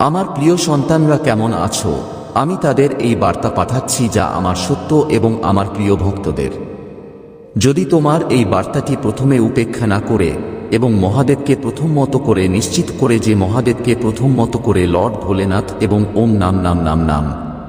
আমার প্রিয় সন্তানরা কেমন আছো? আমি তাদের এই বার্তা পাঠাচ্ছি যা আমার সত্য এবং আমার প্রিয় ভক্তদের। যদি তোমার এই বার্তাটি প্রথমে উপেক্ষা না করে এবং মহাদেবকে প্রথম মতো করে নিশ্চিত করে যে মহাদেবকে প্রথম মতো করে লর্ড ভোলেনাথ এবং ওম নাম নাম নাম নাম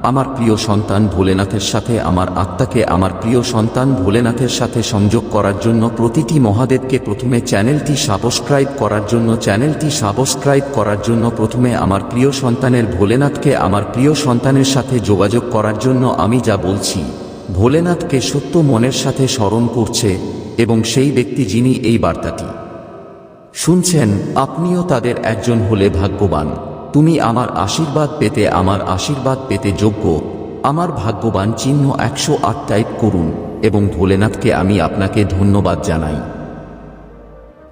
আমার প্রিয় সন্তান ভোলেনাথের সাথে আমার আত্মাকে আমার প্রিয় সন্তান ভোলেনাথের সাথে সংযোগ করার জন্য প্রতিটি মহাদেবকে প্রথমে চ্যানেলটি সাবস্ক্রাইব করার জন্য, চ্যানেলটি সাবস্ক্রাইব করার জন্য প্রথমে আমার প্রিয় সন্তানের ভোলেনাথকে আমার প্রিয় সন্তানের সাথে যোগাযোগ করার জন্য আমি যা বলছি, ভোলেনাথকে সত্য মনের সাথে স্মরণ করছে এবং সেই ব্যক্তি যিনি এই বার্তাটি শুনছেন, আপনিও তাদের একজন হলে ভাগ্যবান। তুমি আমার আশীর্বাদ পেতে আমার আশীর্বাদ পেতে যোগ্য। আমার ভাগ্যবান চিহ্ন একশো আট টাইপ করুন এবং ভোলেনাথকে আমি আপনাকে ধন্যবাদ জানাই।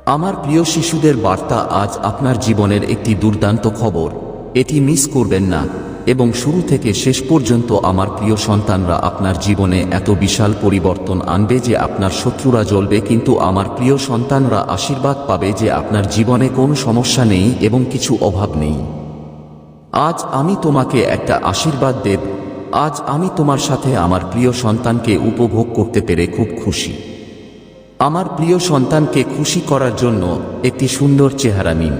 আমার প্রিয় শিশুদের বার্তা আজ আপনার জীবনের একটি দুর্দান্ত খবর। এটি মিস করবেন না এবং শুরু থেকে শেষ পর্যন্ত আমার প্রিয় সন্তানরা আপনার জীবনে এত বিশাল পরিবর্তন আনবে যে আপনার শত্রুরা জ্বলবে কিন্তু আমার প্রিয় সন্তানরা আশীর্বাদ পাবে যে আপনার জীবনে কোনো সমস্যা নেই এবং কিছু অভাব নেই। আজ আমি তোমাকে একটা আশীর্বাদ দেব। আজ আমি তোমার সাথে আমার প্রিয় সন্তানকে উপভোগ করতে পেরে খুব খুশি। আমার প্রিয় সন্তানকে খুশি করার জন্য একটি সুন্দর চেহারা নিন।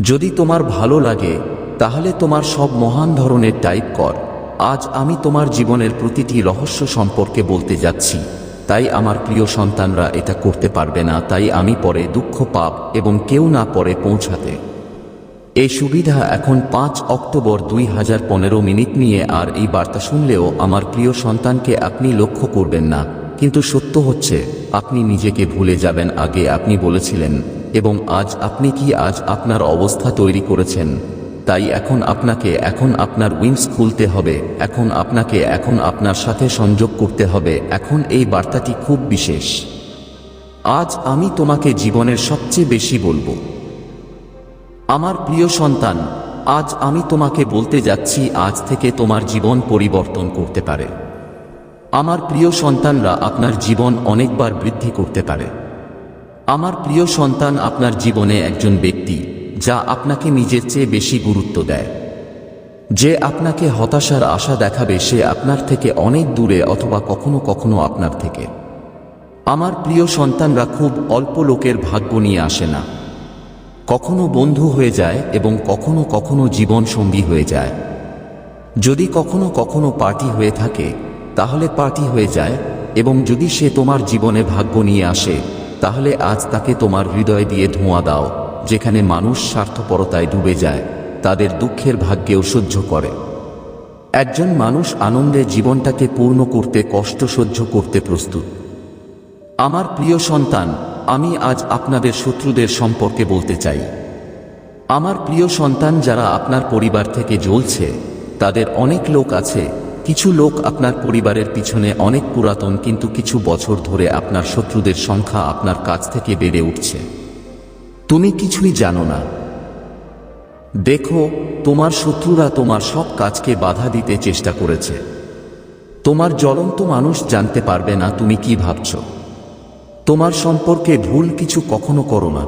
যদি তোমার ভালো লাগে, তাহলে তোমার সব মহান ধরনের টাইপ কর। আজ আমি তোমার জীবনের প্রতিটি রহস্য সম্পর্কে বলতে যাচ্ছি। তাই আমার প্রিয় সন্তানরা এটা করতে পারবে না, তাই আমি পরে দুঃখ পাপ এবং কেউ না পরে পৌঁছাতে। এই সুবিধা এখন পাঁচ অক্টোবর দুই হাজার পনেরো মিনিট নিয়ে আর এই বার্তা শুনলেও আমার প্রিয় সন্তানকে আপনি লক্ষ্য করবেন না। কিন্তু সত্য হচ্ছে, আপনি নিজেকে ভুলে যাবেন আগে আপনি বলেছিলেন, এবং আজ আপনি কি আজ আপনার অবস্থা তৈরি করেছেন। তাই এখন আপনাকে, এখন আপনার উইংস খুলতে হবে, এখন আপনাকে, এখন আপনার সাথে সংযোগ করতে হবে, এখন এই বার্তাটি খুব বিশেষ। আজ আমি তোমাকে জীবনের সবচেয়ে বেশি বলব। আমার প্রিয় সন্তান, আজ আমি তোমাকে বলতে যাচ্ছি আজ থেকে তোমার জীবন পরিবর্তন করতে পারে। আমার প্রিয় সন্তানরা আপনার জীবন অনেকবার বৃদ্ধি করতে পারে। আমার প্রিয় সন্তান আপনার জীবনে একজন ব্যক্তি, যা আপনাকে নিজের চেয়ে বেশি গুরুত্ব দেয়। যে আপনাকে হতাশার আশা দেখাবে সে আপনার থেকে অনেক দূরে অথবা কখনো কখনো আপনার থেকে। আমার প্রিয় সন্তানরা খুব অল্প লোকের ভাগ্য নিয়ে আসে না। কখনো বন্ধু হয়ে যায় এবং কখনো কখনো জীবন সঙ্গী হয়ে যায়। যদি কখনো কখনো পার্টি হয়ে থাকে, তাহলে পার্টি হয়ে যায় এবং যদি সে তোমার জীবনে ভাগ্য নিয়ে আসে, তাহলে আজ তাকে তোমার হৃদয় দিয়ে ধোঁয়া দাও, যেখানে মানুষ স্বার্থপরতায় ডুবে যায়, তাদের দুঃখের ভাগ্যেও সহ্য করে। একজন মানুষ আনন্দে জীবনটাকে পূর্ণ করতে, কষ্ট সহ্য করতে প্রস্তুত। আমার প্রিয় সন্তান আমি আজ আপনাদের শত্রুদের সম্পর্কে বলতে চাই। আমার প্রিয় সন্তান যারা আপনার পরিবার থেকে জ্বলছে, তাদের অনেক লোক আছে, কিছু লোক আপনার পরিবারের পিছনে অনেক পুরাতন কিন্তু কিছু বছর ধরে আপনার শত্রুদের সংখ্যা আপনার কাছ থেকে বেড়ে উঠছে। তুমি কিছুই জানো না। দেখো, তোমার শত্রুরা তোমার সব কাজকে বাধা দিতে চেষ্টা করেছে। তোমার জ্বলন্ত মানুষ জানতে পারবে না তুমি কি ভাবছ। তোমার সম্পর্কে ভুল কিছু কখনো করো না।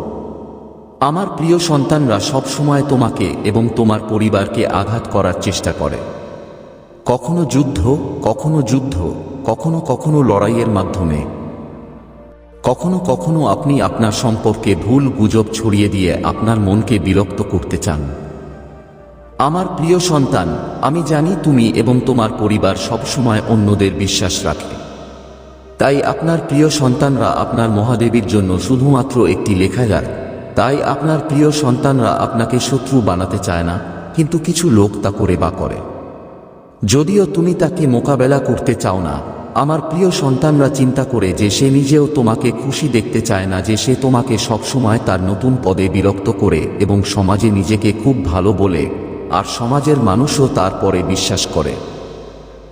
আমার প্রিয় সন্তানরা সবসময় তোমাকে এবং তোমার পরিবারকে আঘাত করার চেষ্টা করে। কখনো যুদ্ধ কখনো যুদ্ধ, কখনো কখনো লড়াইয়ের মাধ্যমে। কখনো কখনো আপনি আপনার সম্পর্কে ভুল গুজব ছড়িয়ে দিয়ে আপনার মনকে বিরক্ত করতে চান। আমার প্রিয় সন্তান, আমি জানি তুমি এবং তোমার পরিবার সবসময় অন্যদের বিশ্বাস রাখে। তাই আপনার প্রিয় সন্তানরা আপনার মহাদেবীর জন্য শুধুমাত্র একটি লেখা লেখাগার। তাই আপনার প্রিয় সন্তানরা আপনাকে শত্রু বানাতে চায় না, কিন্তু কিছু লোক তা করে বা করে। যদিও তুমি তাকে মোকাবেলা করতে চাও না, আমার প্রিয় সন্তানরা চিন্তা করে যে সে নিজেও তোমাকে খুশি দেখতে চায় না যে সে তোমাকে সবসময় তার নতুন পদে বিরক্ত করে এবং সমাজে নিজেকে খুব ভালো বলে, আর সমাজের মানুষও তারপরে বিশ্বাস করে।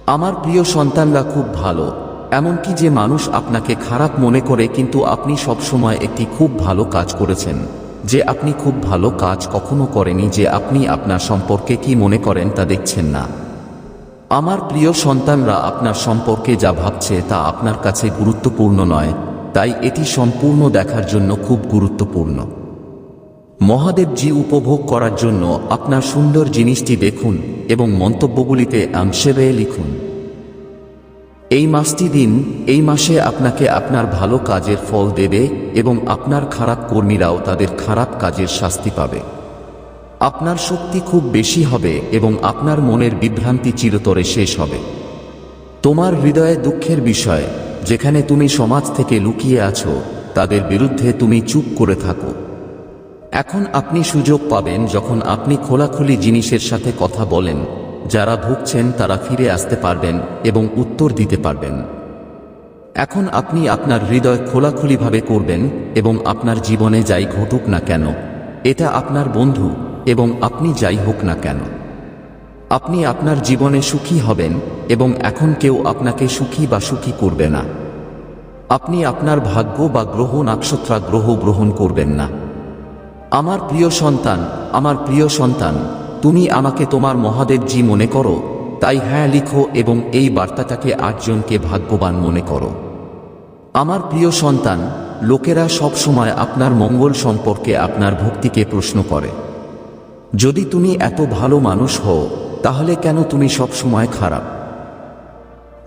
আমার প্রিয় সন্তানরা খুব ভালো এমনকি যে মানুষ আপনাকে খারাপ মনে করে কিন্তু আপনি সবসময় একটি খুব ভালো কাজ করেছেন। যে আপনি খুব ভালো কাজ কখনো করেনি যে আপনি আপনার সম্পর্কে কি মনে করেন তা দেখছেন না। আমার প্রিয় সন্তানরা আপনার সম্পর্কে যা ভাবছে তা আপনার কাছে গুরুত্বপূর্ণ নয়, তাই এটি সম্পূর্ণ দেখার জন্য খুব গুরুত্বপূর্ণ। মহাদেবজি উপভোগ করার জন্য আপনার সুন্দর জিনিসটি দেখুন এবং মন্তব্যগুলিতে আমশেবে লিখুন। এই মাসটি দিন, এই মাসে আপনাকে আপনার ভালো কাজের ফল দেবে এবং আপনার খারাপ কর্মীরাও তাদের খারাপ কাজের শাস্তি পাবে। আপনার শক্তি খুব বেশি হবে এবং আপনার মনের বিভ্রান্তি চিরতরে শেষ হবে। তোমার হৃদয়ে দুঃখের বিষয়, যেখানে তুমি সমাজ থেকে লুকিয়ে আছো, তাদের বিরুদ্ধে তুমি চুপ করে থাকো। এখন আপনি সুযোগ পাবেন যখন আপনি খোলাখুলি জিনিসের সাথে কথা বলেন যারা ভুগছেন তারা ফিরে আসতে পারবেন এবং উত্তর দিতে পারবেন। এখন আপনি আপনার হৃদয় খোলাখুলিভাবে করবেন এবং আপনার জীবনে যাই ঘটুক না কেন, এটা আপনার বন্ধু এবং আপনি যাই হোক না কেন। আপনি আপনার জীবনে সুখী হবেন এবং এখন কেউ আপনাকে সুখী বা সুখী করবে না। আপনি আপনার ভাগ্য বা গ্রহ নক্ষত্রা গ্রহ গ্রহণ করবেন না। আমার প্রিয় সন্তান, আমার প্রিয় সন্তান তুমি আমাকে তোমার মহাদেবজি মনে করো। তাই হ্যাঁ লিখো এবং এই বার্তাটাকে আটজনকে ভাগ্যবান মনে করো। আমার প্রিয় সন্তান, লোকেরা সব সময় আপনার মঙ্গল সম্পর্কে আপনার ভক্তিকে প্রশ্ন করে। যদি তুমি এত ভালো মানুষ হও, তাহলে কেন তুমি সব সময় খারাপ?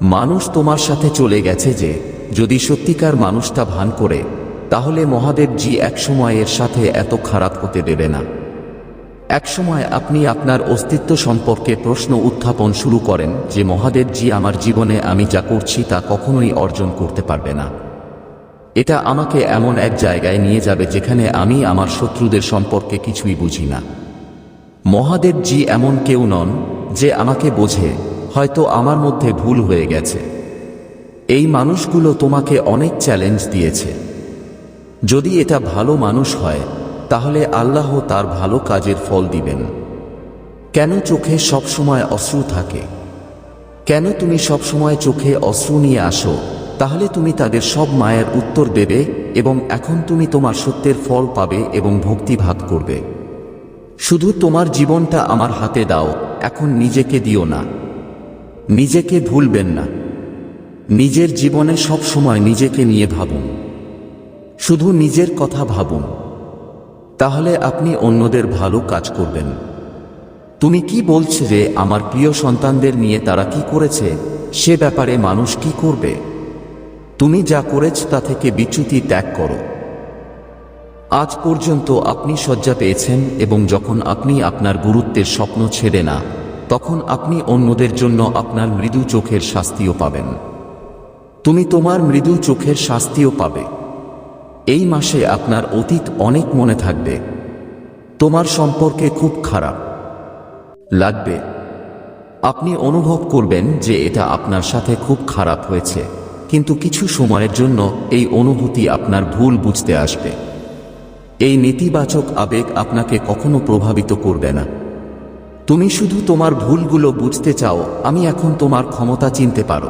মানুষ তোমার সাথে চলে গেছে যে, যদি সত্যিকার মানুষটা ভান করে, তাহলে মহাদেবজি একসময় এর সাথে এত খারাপ হতে দেবে না। একসময় আপনি আপনার অস্তিত্ব সম্পর্কে প্রশ্ন উত্থাপন শুরু করেন যে মহাদেবজি আমার জীবনে আমি যা করছি তা কখনোই অর্জন করতে পারবে না। এটা আমাকে এমন এক জায়গায় নিয়ে যাবে যেখানে আমি আমার শত্রুদের সম্পর্কে কিছুই বুঝি না। মহাদেবজি এমন কেউ নন যে, আমাকে বোঝে, হয়তো আমার মধ্যে ভুল হয়ে গেছে। এই মানুষগুলো তোমাকে অনেক চ্যালেঞ্জ দিয়েছে। যদি এটা ভালো মানুষ হয় তাহলে আল্লাহ তার ভালো কাজের ফল দিবেন। কেন চোখে সবসময় অশ্রু থাকে? কেন তুমি সবসময় চোখে অশ্রু নিয়ে আসো? তাহলে তুমি তাদের সব মায়ের উত্তর দেবে এবং এখন তুমি তোমার সত্যের ফল পাবে এবং ভক্তি ভাগ করবে। শুধু তোমার জীবনটা আমার হাতে দাও, এখন নিজেকে দিও না। নিজেকে ভুলবেন না। নিজের জীবনে সব সময় নিজেকে নিয়ে ভাবুন। শুধু নিজের কথা ভাবুন। তাহলে আপনি অন্যদের ভালো কাজ করবেন। তুমি কি বলছে যে আমার প্রিয় সন্তানদের নিয়ে তারা কি করেছে? সে ব্যাপারে মানুষ কি করবে? তুমি যা করেছ তা থেকে বিচ্যুতি ত্যাগ করো। আজ পর্যন্ত আপনি শয্যা পেয়েছেন এবং যখন আপনি আপনার গুরুত্বের স্বপ্ন ছেড়ে না, তখন আপনি অন্যদের জন্য আপনার মৃদু চোখের শাস্তিও পাবেন। তুমি তোমার মৃদু চোখের শাস্তিও পাবে। এই মাসে আপনার অতীত অনেক মনে থাকবে। তোমার সম্পর্কে খুব খারাপ। লাগবে। আপনি অনুভব করবেন যে এটা আপনার সাথে খুব খারাপ হয়েছে। কিন্তু কিছু সময়ের জন্য এই অনুভূতি আপনার ভুল বুঝতে আসবে। এই নেতিবাচক আবেগ আপনাকে কখনো প্রভাবিত করবে না। তুমি শুধু তোমার ভুলগুলো বুঝতে চাও, আমি এখন তোমার ক্ষমতা চিনতে পারো।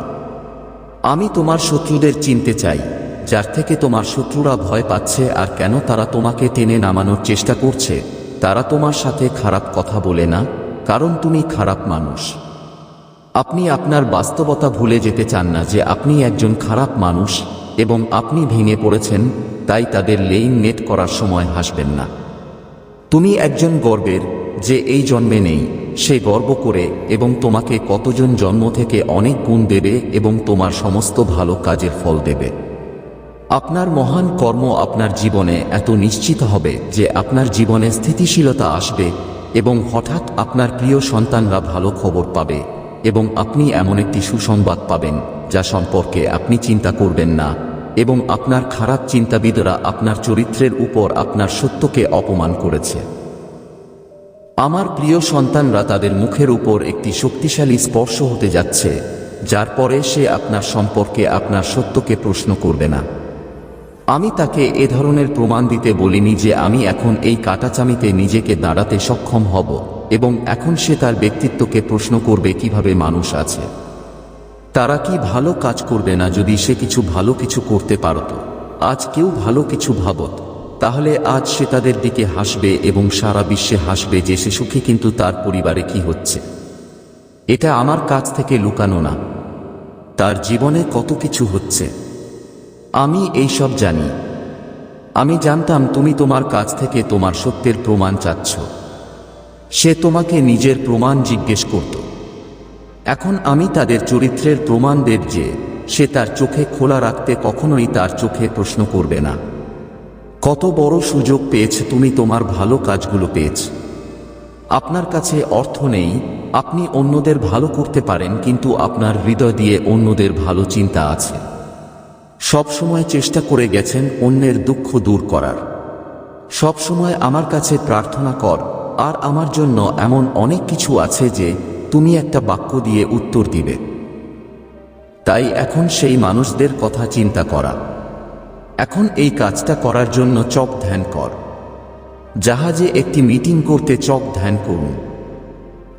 আমি তোমার শত্রুদের চিনতে চাই। যার থেকে তোমার শত্রুরা ভয় পাচ্ছে আর কেন তারা তোমাকে টেনে নামানোর চেষ্টা করছে, তারা তোমার সাথে খারাপ কথা বলে না, কারণ তুমি খারাপ মানুষ। আপনি আপনার বাস্তবতা ভুলে যেতে চান না যে আপনি একজন খারাপ মানুষ এবং আপনি ভেঙে পড়েছেন, তাই তাদের লেইন নেট করার সময় হাসবেন না। তুমি একজন গর্বের, যে এই জন্মে নেই, সে গর্ব করে এবং তোমাকে কতজন জন্ম থেকে অনেক গুণ দেবে এবং তোমার সমস্ত ভালো কাজের ফল দেবে। আপনার মহান কর্ম আপনার জীবনে এত নিশ্চিত হবে যে আপনার জীবনে স্থিতিশীলতা আসবে এবং হঠাৎ আপনার প্রিয় সন্তানরা ভালো খবর পাবে এবং আপনি এমন একটি সুসংবাদ পাবেন যা সম্পর্কে আপনি চিন্তা করবেন না এবং আপনার খারাপ চিন্তাবিদরা আপনার চরিত্রের উপর আপনার সত্যকে অপমান করেছে। আমার প্রিয় সন্তানরা তাদের মুখের উপর একটি শক্তিশালী স্পর্শ হতে যাচ্ছে, যার পরে সে আপনার সম্পর্কে আপনার সত্যকে প্রশ্ন করবে না। আমি তাকে এ ধরনের প্রমাণ দিতে বলিনি যে আমি এখন এই কাটাচামিতে নিজেকে দাঁড়াতে সক্ষম হব, এবং এখন সে তার ব্যক্তিত্বকে প্রশ্ন করবে কীভাবে মানুষ আছে। তারা কি ভালো কাজ করবে না যদি সে কিছু ভালো কিছু করতে পারত? আজ কেউ ভালো কিছু ভাবত। তাহলে আজ সে তাদের দিকে হাসবে এবং সারা বিশ্বে হাসবে যে সে সুখী, কিন্তু তার পরিবারে কি হচ্ছে? এটা আমার কাছ থেকে লুকানো না। তার জীবনে কত কিছু হচ্ছে? আমি এই সব জানি। আমি জানতাম তুমি তোমার কাছ থেকে তোমার সত্যের প্রমাণ চাচ্ছ। সে তোমাকে নিজের প্রমাণ জিজ্ঞেস করত। এখন আমি তাদের চরিত্রের প্রমাণ দেব যে সে তার চোখে খোলা রাখতে কখনোই তার চোখে প্রশ্ন করবে না। কত বড় সুযোগ পেয়েছে তুমি তোমার ভালো কাজগুলো পেয়েছ। আপনার কাছে অর্থ নেই, আপনি অন্যদের ভালো করতে পারেন, কিন্তু আপনার হৃদয় দিয়ে অন্যদের ভালো চিন্তা আছে। সব সময় চেষ্টা করে গেছেন অন্যের দুঃখ দূর করার। সব সময় আমার কাছে প্রার্থনা কর, আর আমার জন্য এমন অনেক কিছু আছে যে তুমি একটা বাক্য দিয়ে উত্তর দিবে। তাই এখন সেই মানুষদের কথা চিন্তা করা। এখন এই কাজটা করার জন্য চক ধ্যান কর। জাহাজে একটি মিটিং করতে চক ধ্যান করুন।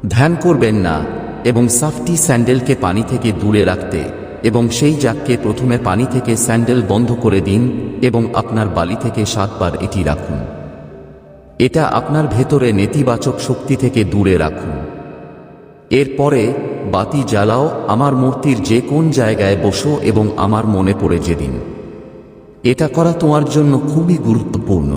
ধ্যান করবেন না, এবং সাফটি স্যান্ডেলকে পানি থেকে দূরে রাখতে এবং সেই জাককে প্রথমে পানি থেকে স্যান্ডেল বন্ধ করে দিন এবং আপনার বালি থেকে সাতবার এটি রাখুন। এটা আপনার ভেতরে নেতিবাচক শক্তি থেকে দূরে রাখুন। এরপরে, বাতি জ্বালাও, আমার মূর্তির যে কোন জায়গায় বসো এবং আমার মনে পড়ে যেদিন। এটা করা তোমার জন্য খুবই গুরুত্বপূর্ণ।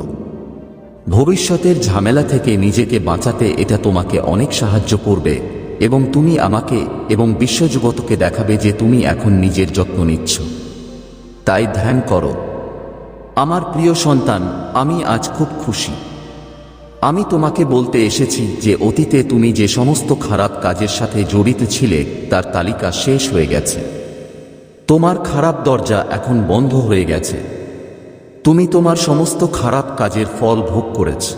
ভবিষ্যতের ঝামেলা থেকে নিজেকে বাঁচাতে এটা তোমাকে অনেক সাহায্য করবে। এবং তুমি আমাকে এবং বিশ্বজগতকে দেখাবে যে তুমি এখন নিজের যত্ন নিচ্ছ। তাই ধ্যান করো। আমার প্রিয় সন্তান, আমি আজ খুব খুশি। আমি তোমাকে বলতে এসেছি যে অতীতে তুমি যে সমস্ত খারাপ কাজের সাথে জড়িত ছিলে, তার তালিকা শেষ হয়ে গেছে। তোমার খারাপ দরজা এখন বন্ধ হয়ে গেছে। তুমি তোমার সমস্ত খারাপ কাজের ফল ভোগ করেছ।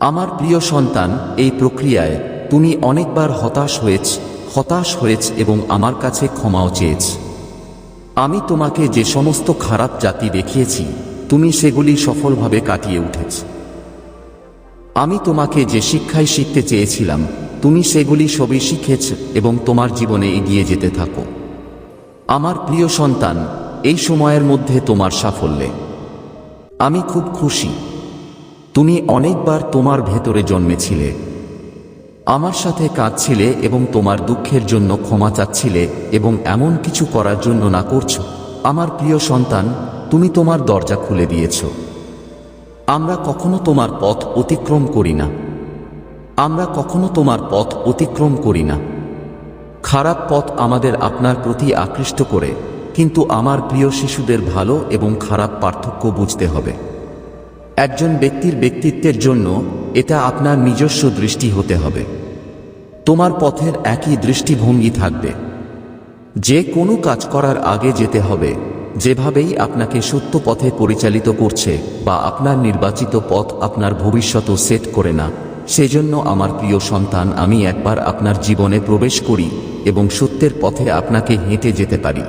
আমার প্রিয় সন্তান, এই প্রক্রিয়ায় তুমি অনেকবার হতাশ হয়েছ হতাশ হয়েছ এবং আমার কাছে ক্ষমাও চেয়েছ। আমি তোমাকে যে সমস্ত খারাপ জাতি দেখিয়েছি, তুমি সেগুলি সফলভাবে কাটিয়ে উঠেছ। আমি তোমাকে যে শিক্ষায় শিখতে চেয়েছিলাম, তুমি সেগুলি সবই শিখেছ এবং তোমার জীবনে এগিয়ে যেতে থাকো। আমার প্রিয় সন্তান, এই সময়ের মধ্যে তোমার সাফল্যে। আমি খুব খুশি। তুমি অনেকবার তোমার ভেতরে জন্মেছিলে। আমার সাথে কাঁদছিলে এবং তোমার দুঃখের জন্য ক্ষমা চাচ্ছিলে এবং এমন কিছু করার জন্য না করছ। আমার প্রিয় সন্তান, তুমি তোমার দরজা খুলে দিয়েছ। আমরা কখনো তোমার পথ অতিক্রম করি না। আমরা কখনো তোমার পথ অতিক্রম করি না। খারাপ পথ আমাদের আপনার প্রতি আকৃষ্ট করে, কিন্তু আমার প্রিয় শিশুদের ভালো এবং খারাপ পার্থক্য বুঝতে হবে। একজন ব্যক্তির ব্যক্তিত্বের জন্য এটা আপনার নিজস্ব দৃষ্টি হতে হবে। তোমার পথের একই দৃষ্টিভঙ্গি থাকবে। যে কোনো কাজ করার আগে যেতে হবে, যেভাবেই আপনাকে সত্য পথে পরিচালিত করছে বা আপনার নির্বাচিত পথ আপনার ভবিষ্যৎ সেট করে না, সেজন্য আমার প্রিয় সন্তান, আমি একবার আপনার জীবনে প্রবেশ করি এবং সত্যের পথে আপনাকে হেঁটে যেতে পারি।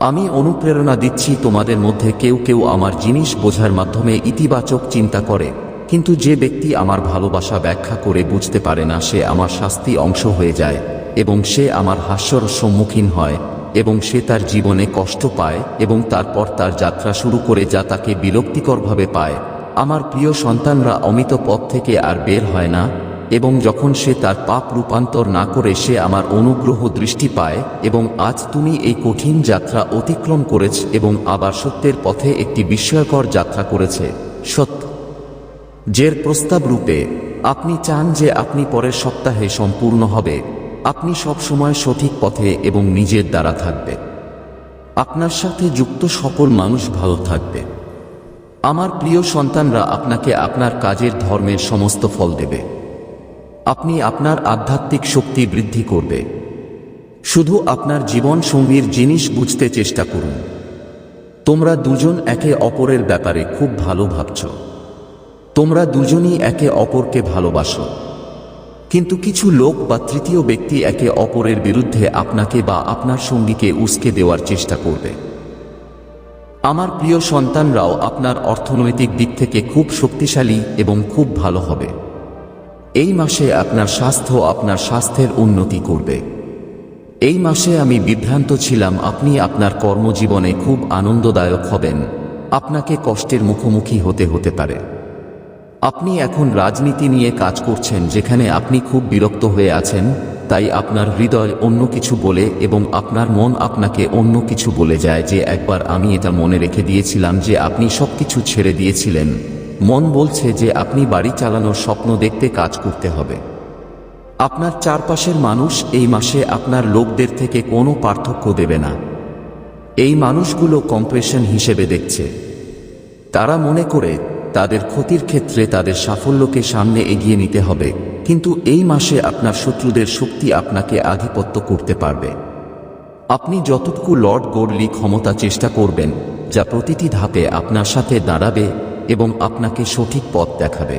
আমি অনুপ্রেরণা দিচ্ছি তোমাদের মধ্যে কেউ কেউ আমার জিনিস বোঝার মাধ্যমে ইতিবাচক চিন্তা করে। কিন্তু যে ব্যক্তি আমার ভালোবাসা ব্যাখ্যা করে বুঝতে পারে না, সে আমার শাস্তি অংশ হয়ে যায় এবং সে আমার হাস্যর সম্মুখীন হয় এবং সে তার জীবনে কষ্ট পায় এবং তারপর তার যাত্রা শুরু করে যা তাকে বিরক্তিকরভাবে পায়। আমার প্রিয় সন্তানরা অমিত পথ থেকে আর বের হয় না এবং যখন সে তার পাপ রূপান্তর না করে সে আমার অনুগ্রহ দৃষ্টি পায় এবং আজ তুমি এই কঠিন যাত্রা অতিক্রম করেছ এবং আবার সত্যের পথে একটি বিস্ময়কর যাত্রা করেছে। সত্য যের প্রস্তাব রূপে, আপনি চান যে আপনি পরের সপ্তাহে সম্পূর্ণ হবে, আপনি সব সময় সঠিক পথে এবং নিজের দ্বারা থাকবে। আপনার সাথে যুক্ত সকল মানুষ ভালো থাকবে। আমার প্রিয় সন্তানরা আপনাকে আপনার কাজের ধর্মের সমস্ত ফল দেবে। আপনি আপনার আধ্যাত্মিক শক্তি বৃদ্ধি করবে। শুধু আপনার জীবন সঙ্গীর জিনিস বুঝতে চেষ্টা করুন। তোমরা দুজন একে অপরের ব্যাপারে খুব ভালো ভাবছ। তোমরা দুজনই একে অপরকে ভালোবাসো। কিন্তু কিছু লোক বা তৃতীয় ব্যক্তি একে অপরের বিরুদ্ধে আপনাকে বা আপনার সঙ্গীকে উস্কে দেওয়ার চেষ্টা করবে। আমার প্রিয় সন্তানরাও আপনার অর্থনৈতিক দিক থেকে খুব শক্তিশালী এবং খুব ভালো হবে। এই মাসে আপনার স্বাস্থ্য আপনার স্বাস্থ্যের উন্নতি করবে। এই মাসে আমি বিভ্রান্ত ছিলাম, আপনি আপনার কর্মজীবনে খুব আনন্দদায়ক হবেন। আপনাকে কষ্টের মুখোমুখি হতে হতে পারে। আপনি এখন রাজনীতি নিয়ে কাজ করছেন যেখানে আপনি খুব বিরক্ত হয়ে আছেন, তাই আপনার হৃদয় অন্য কিছু বলে এবং আপনার মন আপনাকে অন্য কিছু বলে যায় যে একবার আমি এটা মনে রেখে দিয়েছিলাম যে আপনি সবকিছু ছেড়ে দিয়েছিলেন। মন বলছে যে আপনি বাড়ি চালানোর স্বপ্ন দেখতে কাজ করতে হবে। আপনার চারপাশের মানুষ এই মাসে আপনার লোকদের থেকে কোনো পার্থক্য দেবে না। এই মানুষগুলো কম্প্রেশন হিসেবে দেখছে। তারা মনে করে তাদের ক্ষতির ক্ষেত্রে তাদের সাফল্যকে সামনে এগিয়ে নিতে হবে। কিন্তু এই মাসে আপনার শত্রুদের শক্তি আপনাকে আধিপত্য করতে পারবে। আপনি যতটুকু লর্ড গোর্লি ক্ষমতা চেষ্টা করবেন, যা প্রতিটি ধাপে আপনার সাথে দাঁড়াবে এবং আপনাকে সঠিক পথ দেখাবে।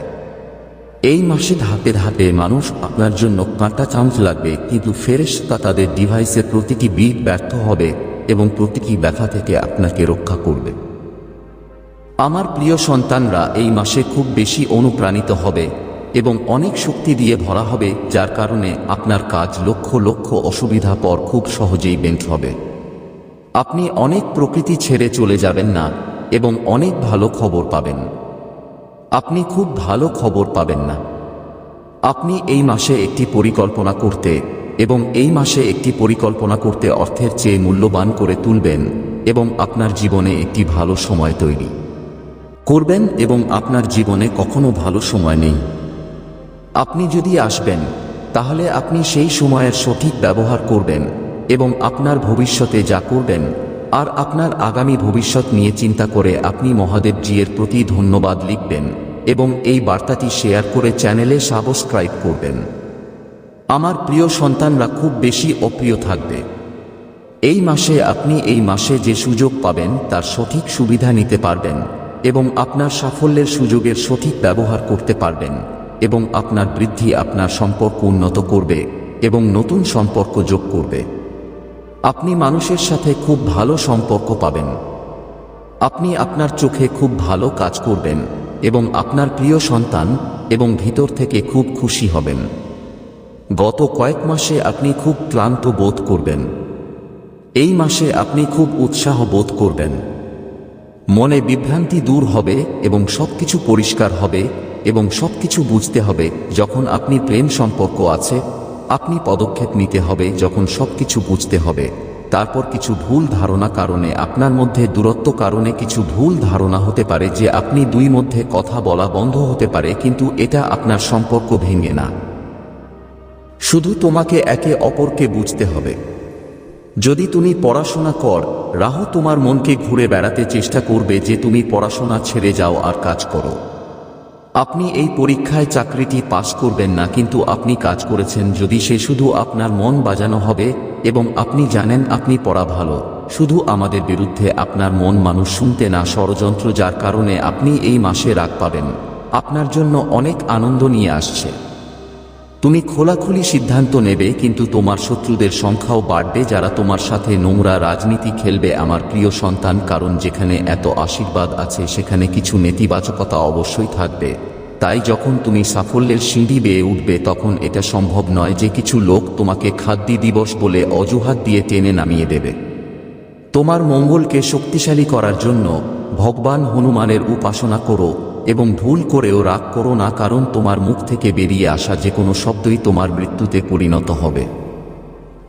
এই মাসে ধাপে ধাপে মানুষ আপনার জন্য কাঁটা চান্স লাগবে, কিন্তু ফেরেশতা তাদের ডিভাইসের প্রতিটি বিট ব্যর্থ হবে এবং প্রতিটি ব্যথা থেকে আপনাকে রক্ষা করবে। আমার প্রিয় সন্তানরা এই মাসে খুব বেশি অনুপ্রাণিত হবে এবং অনেক শক্তি দিয়ে ভরা হবে, যার কারণে আপনার কাজ লক্ষ লক্ষ অসুবিধা পর খুব সহজেই বেন্ট হবে। আপনি অনেক প্রকৃতি ছেড়ে চলে যাবেন না এবং অনেক ভালো খবর পাবেন। আপনি খুব ভালো খবর পাবেন না। আপনি এই মাসে একটি পরিকল্পনা করতে এবং এই মাসে একটি পরিকল্পনা করতে অর্থের চেয়ে মূল্যবান করে তুলবেন এবং আপনার জীবনে একটি ভালো সময় তৈরি। করবেন এবং আপনার জীবনে কখনো ভালো সময় নেই। আপনি যদি আসবেন, তাহলে আপনি সেই সময়ের সঠিক ব্যবহার করবেন এবং আপনার ভবিষ্যতে যা করবেন আর আপনার আগামী ভবিষ্যৎ নিয়ে চিন্তা করে আপনি মহাদেবজিয়ের প্রতি ধন্যবাদ লিখবেন এবং এই বার্তাটি শেয়ার করে চ্যানেলে সাবস্ক্রাইব করবেন। আমার প্রিয় সন্তানরা খুব বেশি অপ্রিয় থাকবে। এই মাসে আপনি এই মাসে যে সুযোগ পাবেন, তার সঠিক সুবিধা নিতে পারবেন। এবং আপনার সাফল্যের সুযোগের সঠিক ব্যবহার করতে পারবেন এবং আপনার বৃদ্ধি আপনার সম্পর্ক উন্নত করবে এবং নতুন সম্পর্ক যোগ করবে। আপনি মানুষের সাথে খুব ভালো সম্পর্ক পাবেন। আপনি আপনার চোখে খুব ভালো কাজ করবেন এবং আপনার প্রিয় সন্তান এবং ভিতর থেকে খুব খুশি হবেন। গত কয়েক মাসে আপনি খুব ক্লান্ত বোধ করবেন। এই মাসে আপনি খুব উৎসাহ বোধ করবেন। মনে বিভ্রান্তি দূর হবে এবং সবকিছু পরিষ্কার হবে এবং সবকিছু বুঝতে হবে যখন আপনি প্রেম সম্পর্ক আছে, আপনি পদক্ষেপ নিতে হবে যখন সবকিছু বুঝতে হবে। তারপর কিছু ভুল ধারণা কারণে আপনার মধ্যে দূরত্ব কারণে কিছু ভুল ধারণা হতে পারে যে আপনি দুই মধ্যে কথা বলা বন্ধ হতে পারে কিন্তু এটা আপনার সম্পর্ক ভেঙে না। শুধু তোমাকে একে অপরকে বুঝতে হবে। যদি তুমি পড়াশোনা কর, রাহু তোমার মনকে ঘুরে বেড়াতে চেষ্টা করবে যে তুমি পড়াশোনা ছেড়ে যাও আর কাজ করো। আপনি এই পরীক্ষায় চাকরিটি পাশ করবেন না, কিন্তু আপনি কাজ করেছেন যদি সে শুধু আপনার মন বাজানো হবে এবং আপনি জানেন আপনি পড়া ভালো, শুধু আমাদের বিরুদ্ধে আপনার মন মানুষ শুনতে না, ষড়যন্ত্র যার কারণে আপনি এই মাসে রাগ পাবেন। আপনার জন্য অনেক আনন্দ নিয়ে আসছে। তুমি খোলাখুলি সিদ্ধান্ত নেবে, কিন্তু তোমার শত্রুদের সংখ্যাও বাড়বে, যারা তোমার সাথে নোংরা রাজনীতি খেলবে, আমার প্রিয় সন্তান, কারণ যেখানে এত আশীর্বাদ আছে, সেখানে কিছু নেতিবাচকতা অবশ্যই থাকবে। তাই যখন তুমি সাফল্যের সিঁড়ি বেয়ে উঠবে, তখন এটা সম্ভব নয় যে কিছু লোক তোমাকে খাদ্যি দিবস বলে অজুহাত দিয়ে টেনে নামিয়ে দেবে। তোমার মঙ্গলকে শক্তিশালী করার জন্য ভগবান হনুমানের উপাসনা করো। এবং ভুল করেও রাগ করো না, কারণ তোমার মুখ থেকে বেরিয়ে আসা যে কোনো শব্দই তোমার মৃত্যুতে পরিণত হবে।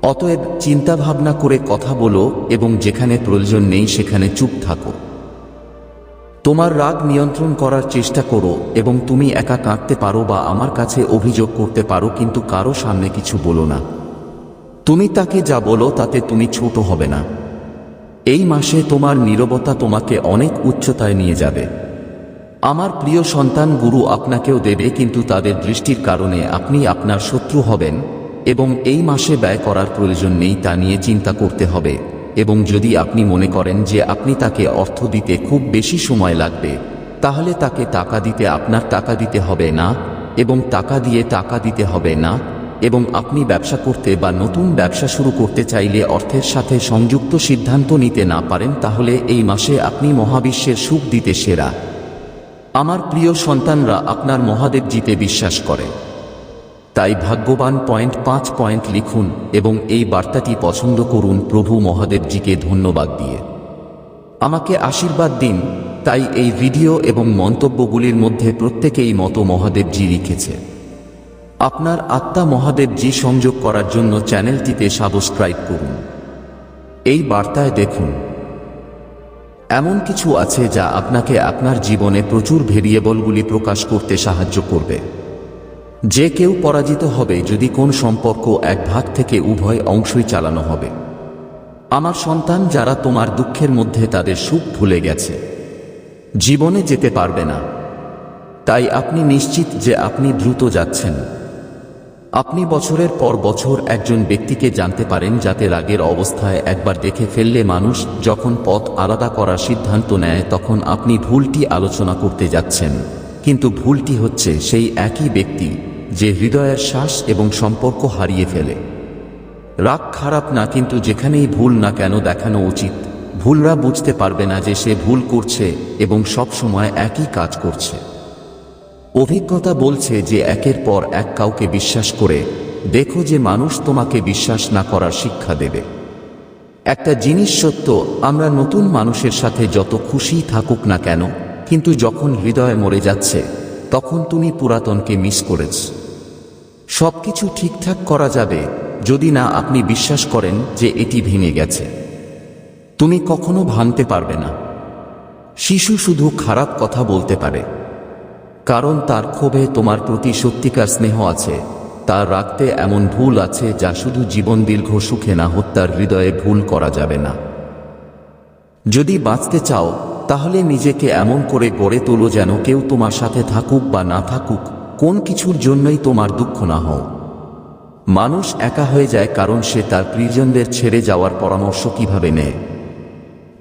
অতএব চিন্তাভাবনা করে কথা বলো এবং যেখানে প্রয়োজন নেই সেখানে চুপ থাকো। তোমার রাগ নিয়ন্ত্রণ করার চেষ্টা করো এবং তুমি একা কাঁদতে পারো বা আমার কাছে অভিযোগ করতে পারো, কিন্তু কারও সামনে কিছু বলো না। তুমি তাকে যা বলো তাতে তুমি ছোট হবে না। এই মাসে তোমার নীরবতা তোমাকে অনেক উচ্চতায় নিয়ে যাবে। আমার প্রিয় সন্তান গুরু আপনাকেও দেবে, কিন্তু তাদের দৃষ্টির কারণে আপনি আপনার শত্রু হবেন, এবং এই মাসে ব্যয় করার প্রয়োজন নেই তা নিয়ে চিন্তা করতে হবে। এবং যদি আপনি মনে করেন যে আপনি তাকে অর্থ দিতে খুব বেশি সময় লাগবে, তাহলে তাকে টাকা দিতে আপনার টাকা দিতে হবে না, এবং টাকা দিয়ে টাকা দিতে হবে না, এবং আপনি ব্যবসা করতে বা নতুন ব্যবসা শুরু করতে চাইলে অর্থের সাথে সংযুক্ত সিদ্ধান্ত নিতে না পারেন, তাহলে এই মাসে আপনি মহাবিশ্বের সুখ দিতে সেরা। আমার প্রিয় সন্তানরা আপনার মহাদেব জিতে বিশ্বাস করে। তাই ভাগ্যবান পয়েন্ট পাঁচ পয়েন্ট লিখুন এবং এই বার্তাটি পছন্দ করুন প্রভু মহাদেবজিকে ধন্যবাদ দিয়ে। আমাকে আশীর্বাদ দিন, তাই এই ভিডিও এবং মন্তব্যগুলির মধ্যে প্রত্যেকেই মতো মহাদেবজি লিখেছে। আপনার আত্মা মহাদেবজি সংযোগ করার জন্য চ্যানেলটিতে সাবস্ক্রাইব করুন। এই বার্তায় দেখুন এমন কিছু আছে যা আপনাকে আপনার জীবনে প্রচুর ভেরিয়েবলগুলি প্রকাশ করতে সাহায্য করবে। যে কেউ পরাজিত হবে যদি কোন সম্পর্ক এক ভাগ থেকে উভয় অংশই চালানো হবে। আমার সন্তান যারা তোমার দুঃখের মধ্যে তাদের সুখ ভুলে গেছে। জীবনে যেতে পারবে না। তাই আপনি নিশ্চিত যে আপনি দ্রুত যাচ্ছেন। আপনি বছরের পর বছর একজন ব্যক্তিকে জানতে পারেন যাতে রাগের অবস্থায় একবার দেখে ফেললে মানুষ যখন পথ আলাদা করার সিদ্ধান্ত নেয় তখন আপনি ভুলটি আলোচনা করতে যাচ্ছেন। কিন্তু ভুলটি হচ্ছে সেই একই ব্যক্তি যে হৃদয়ের শ্বাস এবং সম্পর্ক হারিয়ে ফেলে। রাগ খারাপ না, কিন্তু যেখানেই ভুল না কেন দেখানো উচিত। ভুলরা বুঝতে পারবে না যে সে ভুল করছে এবং সব সময় একই কাজ করছে। অভিজ্ঞতা বলছে যে একের পর এক কাউকে বিশ্বাস করে, দেখো যে মানুষ তোমাকে বিশ্বাস না করার শিক্ষা দেবে। একটা জিনিস সত্য, আমরা নতুন মানুষের সাথে যত খুশি থাকুক না কেন, কিন্তু যখন হৃদয় মরে যাচ্ছে, তখন তুমি পুরাতনকে মিস করেছ। সবকিছু ঠিকঠাক করা যাবে, যদি না আপনি বিশ্বাস করেন যে এটি ভেঙে গেছে। তুমি কখনো ভাঙতে পারবে না। শিশু শুধু খারাপ কথা বলতে পারে। কারণ তার ক্ষোভে তোমার প্রতি সত্যিকার স্নেহ আছে। তার রাখতে এমন ভুল আছে যা শুধু জীবন দীর্ঘ সুখে না হত্যার হৃদয়ে ভুল করা যাবে না। যদি বাঁচতে চাও, তাহলে নিজেকে এমন করে গড়ে তোলো যেন কেউ তোমার সাথে থাকুক বা না থাকুক, কোন কিছুর জন্যই তোমার দুঃখ না হও। মানুষ একা হয়ে যায় কারণ সে তার প্রিয়জনদের ছেড়ে যাওয়ার পরামর্শ কীভাবে নেয়।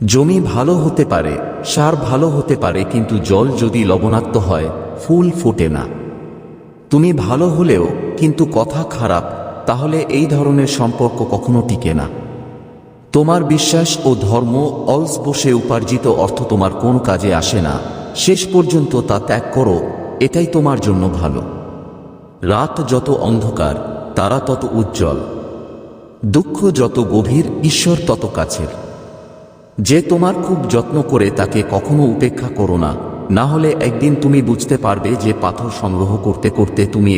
জমি ভালো হতে পারে, সার ভালো হতে পারে, কিন্তু জল যদি লবণাক্ত হয় ফুল ফোটে না। তুমি ভালো হলেও কিন্তু কথা খারাপ, তাহলে এই ধরনের সম্পর্ক কখনো টিকে না। তোমার বিশ্বাস ও ধর্ম অলস বসে উপার্জিত অর্থ তোমার কোন কাজে আসে না। শেষ পর্যন্ত তা ত্যাগ করো, এটাই তোমার জন্য ভালো। রাত যত অন্ধকার, তারা তত উজ্জ্বল। দুঃখ যত গভীর, ঈশ্বর তত কাছের। যে তোমার খুব যত্ন করে তাকে কখনো উপেক্ষা করো না। না হলে একদিন তুমি বুঝতে পারবে যে পাথর সংগ্রহ করতে করতে তুমি